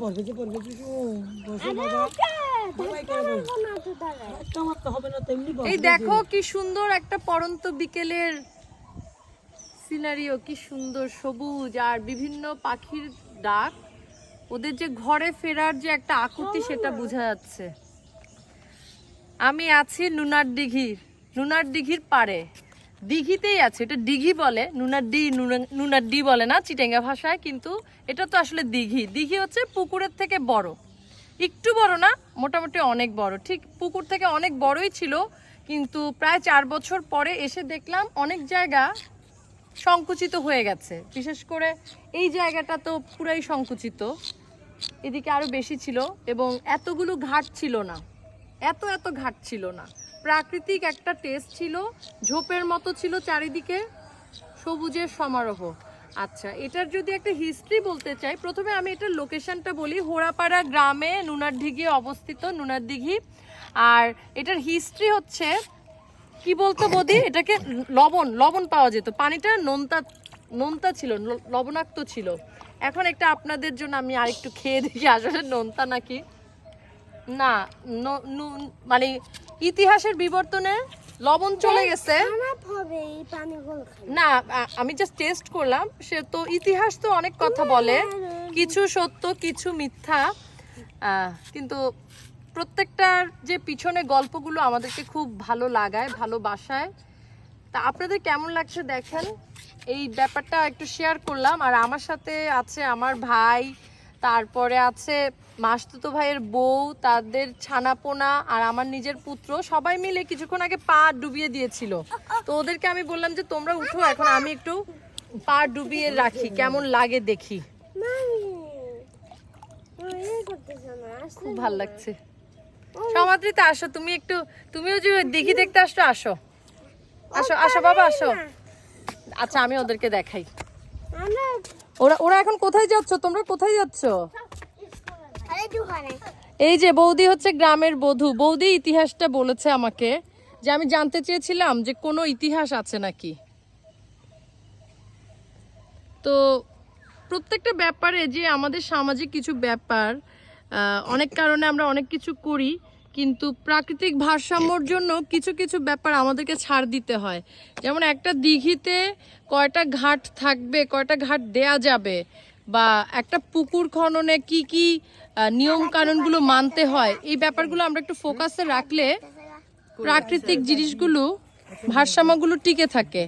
পড়বে যে পড়বে এই দেখো কি সুন্দর একটা পরন্ত বিকেলের সিনারিও কি সুন্দর সবুজ আর বিভিন্ন পাখির ডাক। ওদের যে ঘরে ফেরার যে একটা আকুতি সেটা বোঝা যাচ্ছে। আমি আছি নুনার দিঘির নুনার দিঘির পারে দিঘিতেই আছে, এটা দিঘি বলে, নুনার ডি, নুনা- নুনার ডি বলে না, চিটেঙ্গা ভাষায়, কিন্তু এটা তো আসলে দিঘি। দিঘি হচ্ছে পুকুরের থেকে বড়। একটু বড় না, মোটামুটি অনেক বড়। ঠিক পুকুর থেকে অনেক বড়ই ছিল, কিন্তু প্রায় চার বছর পরে এসে দেখলাম অনেক জায়গা সংকুচিত হয়ে গেছে। বিশেষ করে এই জায়গাটা তো পুরাই সংকুচিত। এদিকে আরও বেশি ছিল এবং এতগুলো ঘাট ছিল না। এত এত ঘাট ছিল না। প্রাকৃতিক একটা টেস্ট ছিল, ঝোপের মতো ছিল চারিদিকে, সবুজের সমারোহ। আচ্ছা এটার যদি একটা হিস্ট্রি বলতে চাই, প্রথমে আমি এটার লোকেশনটা বলি। হোড়াপাড়া গ্রামে নুনার দিঘি অবস্থিত নুনার দিঘি আর এটার হিস্ট্রি হচ্ছে, কি বলতো বদি? এটাকে লবণ লবণ পাওয়া যেত। পানিটা নোনতা নোনতা ছিল লবণাক্ত ছিল। এখন একটা আপনাদের জন্য আমি আরেকটু খেয়ে দেখি, আসলে নোনতা নাকি? নু- মানে ইতিহাসের বিবর্তনে লবণ চলে গেছে। না আমি জাস্ট টেস্ট করলাম। সে তো ইতিহাস তো অনেক কথা বলে। কিছু সত্য কিছু মিথ্যা। কিন্তু প্রত্যেকটার যে পিছনে গল্পগুলো আমাদেরকে খুব ভালো লাগায় ভালোবাসায় তা আপনাদের কেমন লাগছে দেখেন? এই ব্যাপারটা একটু শেয়ার করলাম। আর আমার সাথে আছে আমার ভাই তারপরে আছে মাসতুতো ভাইয়ের বউ, তাদের ছানাপোনা আর আমার নিজের পুত্র। সবাই মিলে কিছুক্ষণ আগে পা ডুবিয়ে দিয়েছিল। তো ওদেরকে আমি বললাম যে, তোমরা উঠো, এখন আমি একটু পা ডুবিয়ে রাখি। কেমন লাগে দেখি? খুব ভালো লাগছে। সমাদ্রিতা, আসো, তুমি একটু, তুমিও যে দিঘি দেখতে আসছো, আসো। আসো আসো, বাবা, আসো। আচ্ছা আমি ওদেরকে দেখাই। ওরা ওরা এখন কোথায় যাচ্ছ? তোমরা কোথায় যাচ্ছ? এই যে বৌদি হচ্ছে গ্রামের বধূ। বৌদি ইতিহাসটা বলেছে আমাকে যে আমি জানতে চেয়েছিলাম যে কোনো ইতিহাস আছে নাকি। তো প্রত্যেকটা ব্যাপারে যে আমাদের সামাজিক কিছু ব্যাপার অনেক কারণে আমরা অনেক কিছু করি কিন্তু প্রাকৃতিক ভারসাম্যর জন্য কিছু কিছু ব্যাপার আমাদেরকে ছাড় দিতে হয়। যেমন একটা দিঘিতে কয়টা ঘাট থাকবে, কয়টা ঘাট দেয়া যাবে, বা একটা পুকুর খননে কি কি নিয়ম কানুনগুলো মানতে হয়, এই ব্যাপারগুলো আমরা একটু ফোকাসে রাখলে প্রাকৃতিক জিনিসগুলো, ভারসাম্যগুলো টিকে থাকে।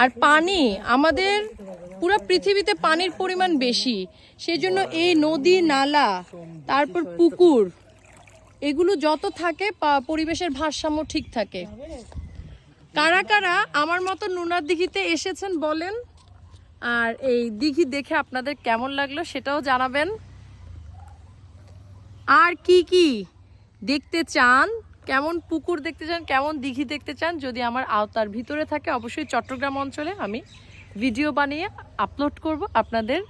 আর পানি, আমাদের পুরো পৃথিবীতে পানির পরিমাণ বেশি সেই জন্য এই নদী, নালা, তারপর পুকুর এগুলো যত থাকে পরিবেশের ভারসাম্য ঠিক থাকে। কারা কারা আমার মতো নুনার দিঘিতে এসেছেন বলেন? আর এই দিঘি দেখে আপনাদের কেমন লাগল সেটাও জানাবেন। আর কি কি দেখতে চান? কেমন পুকুর দেখতে চান? কেমন দিঘি দেখতে চান? যদি আমার আওতার ভিতরে থাকে, অবশ্যই চট্টগ্রাম অঞ্চলে আমি ভিডিও বানিয়ে আপলোড করব আপনাদের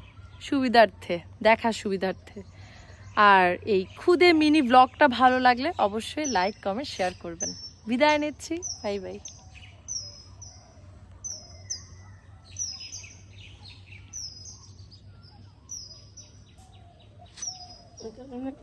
সুবিধার্থে, দেখার সুবিধার্থে। আর এই খুদে মিনি ব্লগটা ভালো লাগলে অবশ্যই লাইক কমেন্ট শেয়ার করবেন। বিদায় নিচ্ছি বাই বাই